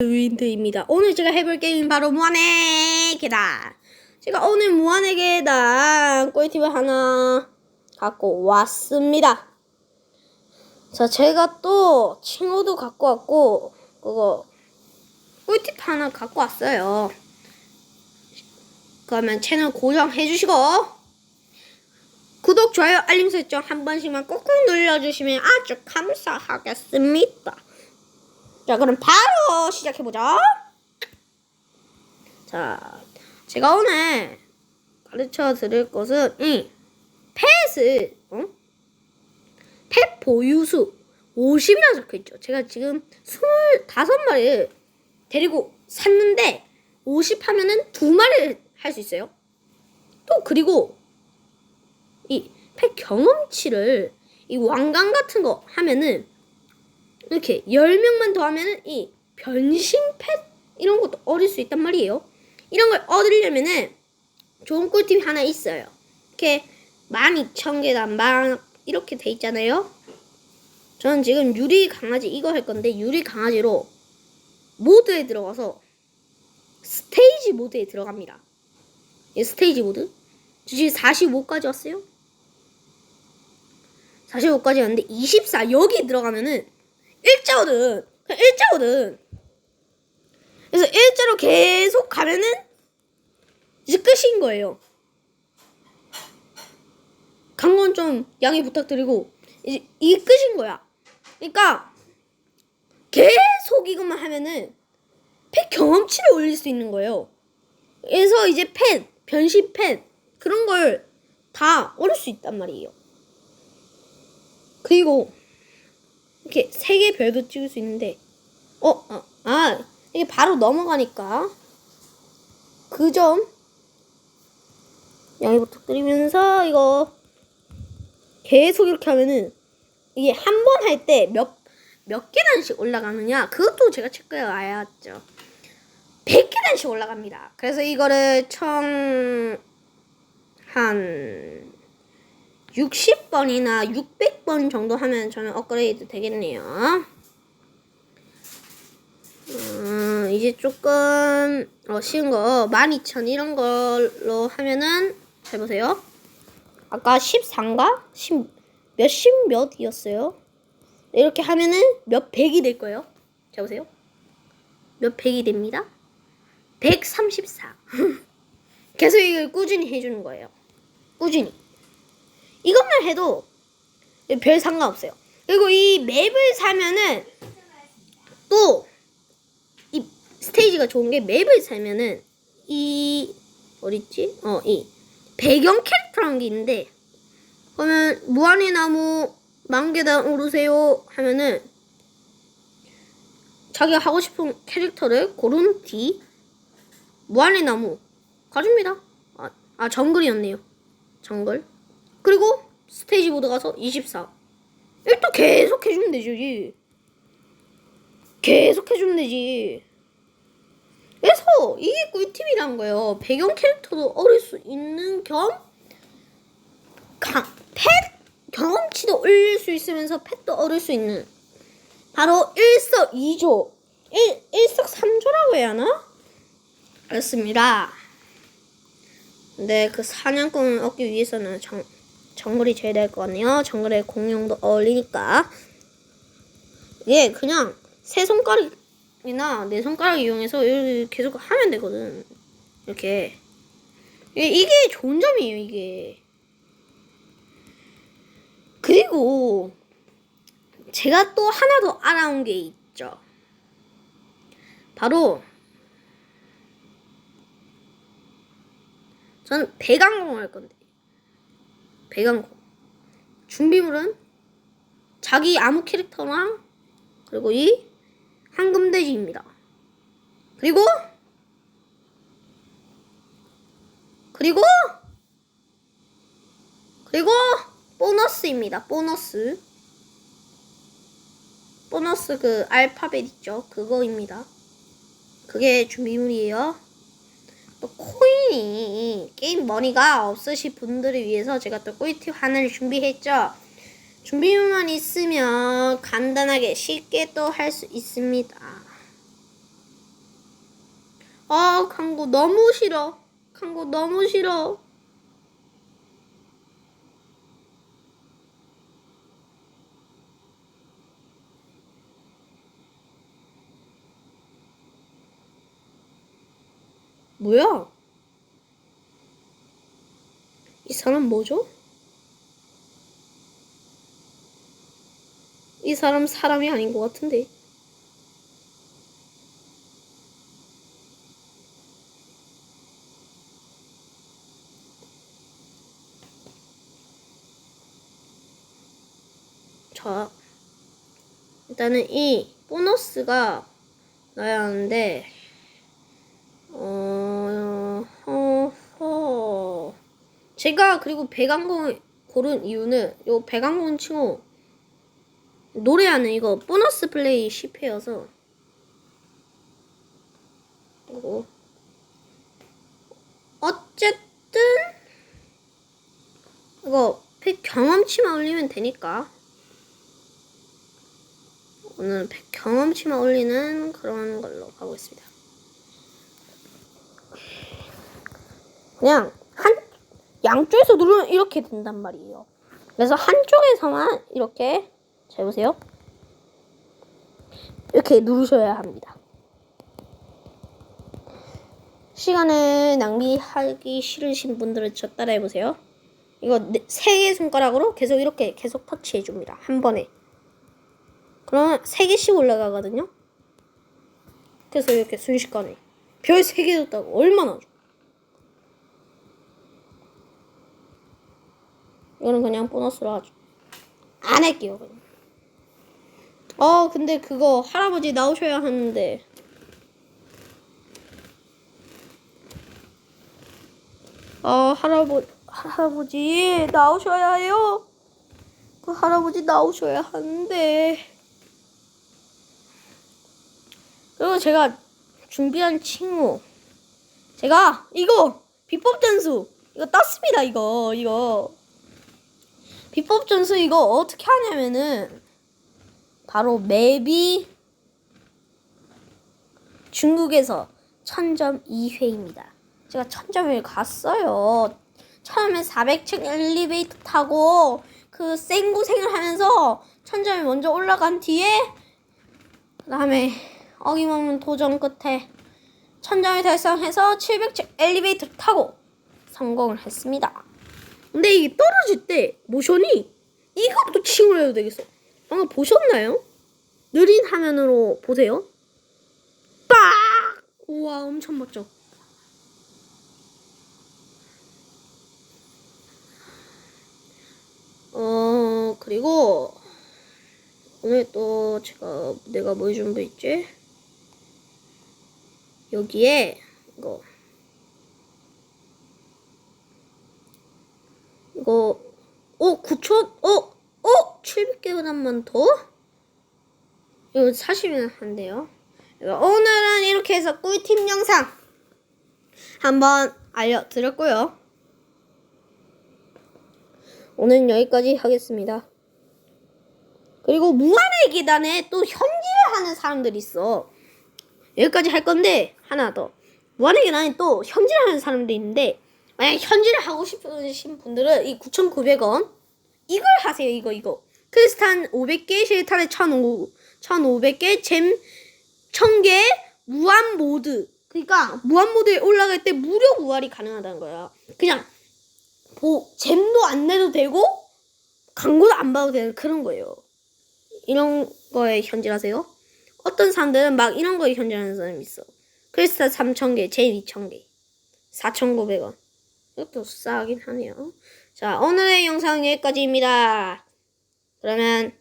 윈드입니다. 오늘 제가 해볼 게임은 바로 무한의 계단. 제가 오늘 무한의 계단 꿀팁을 하나 갖고 왔습니다. 자, 제가 또 친구도 갖고 왔고 그거 꿀팁 하나 갖고 왔어요. 그러면 채널 고정해 주시고 구독, 좋아요, 알림 설정 한 번씩만 꾹꾹 눌러주시면 아주 감사하겠습니다. 자, 그럼 바로 시작해보자. 자, 제가 오늘 가르쳐 드릴 것은 이 펫을, 어? 펫 보유수 50이라고 적혀있죠. 제가 지금 25마리를 데리고 샀는데 50 하면은 두 마리를 할 수 있어요. 또 그리고 이 펫 경험치를 이 왕관 같은 거 하면은 이렇게 10명만 더 하면은 이 변신 펫 이런 것도 얻을 수 있단 말이에요. 이런 걸 얻으려면은 좋은 꿀팁이 하나 있어요. 이렇게 12,000개단 막 이렇게 돼 있잖아요. 저는 지금 유리 강아지 이거 할 건데 유리 강아지로 모드에 들어가서 스테이지 모드에 들어갑니다. 이 스테이지 모드. 저 지금 45까지 왔어요. 45까지 왔는데 24 여기 들어가면은 일자거든. 그냥 일자거든. 그래서 일자로 계속 가면은 이제 끝인 거예요. 간 건 좀 양해 부탁드리고 이제 이게 끝인 거야. 그러니까 계속 이것만 하면은 펫 경험치를 올릴 수 있는 거예요. 그래서 이제 펫, 변신 펫 그런 걸다 얻을 수 있단 말이에요. 그리고 이렇게 세 개 별도 찍을 수 있는데 어, 아, 아 이게 바로 넘어가니까 그 점 양해 부탁드리면서 이거 계속 이렇게 하면은 이게 한 번 할 때 몇 몇 계단씩 올라가느냐 그것도 제가 체크해 와야죠. 100계단씩 올라갑니다. 그래서 이거를 총 한 60번이나 600 번 정도 하면 저는 업그레이드 되겠네요. 음, 이제 조금 어, 쉬운 거 12,000 이런 걸로 하면은 잘 보세요. 아까 13가 10 몇십 몇이었어요. 이렇게 하면은 몇 백이 될 거예요. 자 보세요. 몇 백이 됩니다. 134. 계속 이걸 꾸준히 해주는 거예요. 꾸준히. 이것만 해도 별 상관없어요. 그리고 이 맵을 사면은 또 이 스테이지가 좋은 게 맵을 사면은 이 어딨지? 어, 이 배경 캐릭터라는 게 있는데 그러면 무한의 나무 만개단 오르세요 하면은 자기가 하고 싶은 캐릭터를 고른 뒤 무한의 나무 가줍니다. 아, 아 정글이었네요. 정글. 그리고 스테이지 모드 가서 24. 이걸 또 계속 해주면 되지. 계속 해주면 되지. 그래서 이게 꿀팁이란 거예요. 배경 캐릭터도 얻을 수 있는 겸 강, 펫 경험치도 올릴 수 있으면서 펫도 얻을 수 있는 바로 일석이조 일, 일석삼조라고 해야 하나? 그렇습니다. 근데 그 사냥꾼을 얻기 위해서는 정, 정글이 제일 될거 같네요. 정글의 공룡도 어울리니까. 예, 그냥 세 손가락이나 네 손가락 이용해서 이렇게 계속 하면 되거든. 이렇게. 예, 이게 좋은 점이에요, 이게. 그리고 제가 또 하나 더 알아온 게 있죠. 바로 저는 배강공 할 건데. 배강공. 준비물은 자기 아무 캐릭터랑 그리고 이 황금돼지입니다. 그리고 그리고 그리고 보너스입니다. 보너스. 보너스 그 알파벳 있죠? 그거입니다. 그게 준비물이에요. 또 코인이 게임 머니가 없으신 분들을 위해서 제가 또 꿀팁 하나를 준비했죠. 준비물만 있으면 간단하게 쉽게 또 할 수 있습니다. 아, 광고 너무 싫어. 광고 너무 싫어. 뭐야? 이 사람 뭐죠? 이 사람 사람이 아닌 것 같은데. 자, 일단은 이 보너스가 나야 하는데, 어, 어, 어. 제가 그리고 백왕공 고른 이유는 요 백왕공 친구 노래하는 이거 보너스 플레이 실패여서 그리고 어쨌든 이거 백 경험치만 올리면 되니까 오늘 백 경험치만 올리는 그런 걸로 가고 있습니다. 그냥 한 양쪽에서 누르면 이렇게 된단 말이에요. 그래서 한쪽에서만 이렇게 잘 보세요. 이렇게 누르셔야 합니다. 시간을 낭비하기 싫으신 분들은 저 따라해 보세요. 이거 네, 세개 손가락으로 계속 이렇게 계속 터치해 줍니다. 한 번에. 그러면 세 개씩 올라가거든요. 그래서 이렇게 순식간에 별 세 개 줬다고 얼마나 좋 이거는 그냥 보너스로 하죠. 안 할게요, 그냥. 어, 근데 그거 할아버지 나오셔야 하는데. 어, 할아버, 할아버지 나오셔야 해요. 그 할아버지 나오셔야 하는데. 그리고 제가 준비한 친구. 제가 이거 비법 전수 이거 떴습니다 이거 이거 비법 전수 이거 어떻게 하냐면은 바로 맵이 중국에서 천점 2회입니다. 제가 천점을 갔어요. 처음에 400층 엘리베이터 타고 그 생고생을 하면서 천점이 먼저 올라간 뒤에 그 다음에 어김없는 도전 끝에 천점을 달성해서 700층 엘리베이터를 타고 성공을 했습니다. 근데 이게 떨어질 때 모션이 이것도 칭을 해도 되겠어. 방금 보셨나요? 느린 화면으로 보세요. 빡! 우와 엄청 멋져. 어 그리고 오늘 또 제가 내가 뭘 준비했지? 여기에 이거 이거 어 9천 어? 어? 700개보다만 더? 이거 사시면 한대요. 이거 오늘은 이렇게 해서 꿀팁 영상 한번 알려드렸고요. 오늘 여기까지 하겠습니다. 그리고 무한의 계단에 또 현질을 하는 사람들이 있어. 여기까지 할 건데 하나 더. 무한의 계단에 또 현질하는 사람들이 있는데 만약 현질을 하고 싶으신 분들은 이 9,900원 이걸 하세요. 이거 이거. 크리스탄 500개, 실탄에 1,500 1,500개, 잼 1,000개, 무한 모드. 그러니까 무한 모드에 올라갈 때 무료 부활이 가능하다는 거야. 그냥 뭐 잼도 안 내도 되고 광고도 안 봐도 되는 그런 거예요. 이런 거에 현질하세요? 어떤 사람들은 막 이런 거에 현질하는 사람이 있어. 크리스탈 3,000개, 잼 2,000개, 4,900원. 이것도 싸긴 하네요. 자, 오늘의 영상 여기까지입니다. 그러면